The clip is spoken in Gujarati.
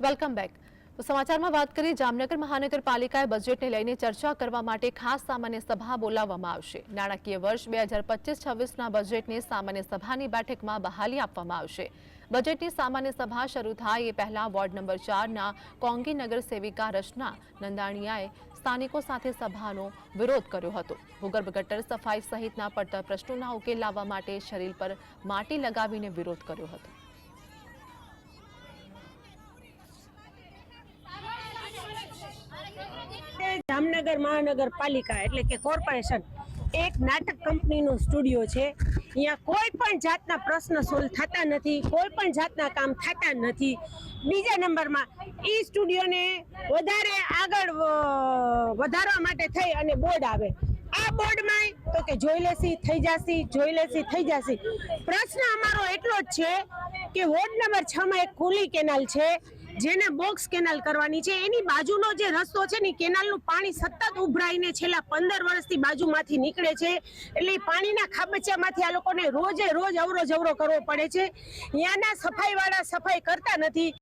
Welcome back. તો સમાચારમાં વાત કરીએ, જામનગર મહાનગરપાલિકાએ બજેટને લઈને ચર્ચા કરવા માટે ખાસ સામાન્ય સભા બોલાવવામાં આવશે. નાણાકીય વર્ષ બે હજાર પચીસ છવ્વીસના બજેટને સામાન્ય સભાની બેઠકમાં બહાલી આપવામાં આવશે. બજેટની સામાન્ય સભા શરૂ થાય એ પહેલા વોર્ડ નંબર ચારના કોંગી નગર સેવિકા રચના નંદાણીયાએ સ્થાનિકો સાથે સભાનો વિરોધ કર્યો હતો. ભૂગર્ભ ગટર સફાઈ સહિતના પડતર પ્રશ્નોના ઉકેલ લાવવા માટે શરીર પર માટી લગાવીને વિરોધ કર્યો હતો. જામનગર મહાનગરપાલિકા એટલે કે કોર્પોરેશન, એક નાટક કંપનીનું સ્ટુડિયો છે. અહીંયા કોઈ પણ જાતના પ્રશ્ન સોલ્વ થતા નથી, કોઈ પણ જાતના કામ થતા નથી. બીજા નંબરમાં એ સ્ટુડિયોને વધારે આગળ વધારવા માટે થઈ અને બોર્ડ આવે. આ બોર્ડમાં તો કે જોઈ લેસી થઈ જાસી જોઈ લેસી થઈ જાસી પ્રશ્ન અમારો એટલો જ છે કે વોર્ડ નંબર છમાં એક કુલી કેનાલ છે. જેને બોક્સ કેનાલ કરવાની છે, એની બાજુનો જે રસ્તો છે ને કેનાલનું પાણી સતત ઉભરાઈને છેલ્લા પંદર વર્ષથી બાજુમાંથી નીકળે છે. એટલે પાણીના ખાબચિયામાંથી આ લોકોને રોજે રોજ અવરો જવરો કરવો પડે છે. ત્યાંના સફાઈવાળા સફાઈ કરતા નથી.